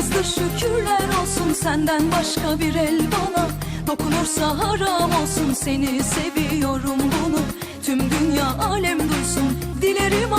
azdır şükürler olsun Senden başka bir el bana. Dokunursa haram olsun Seni seviyorum bunu. Tüm dünya alem duysun Dilerim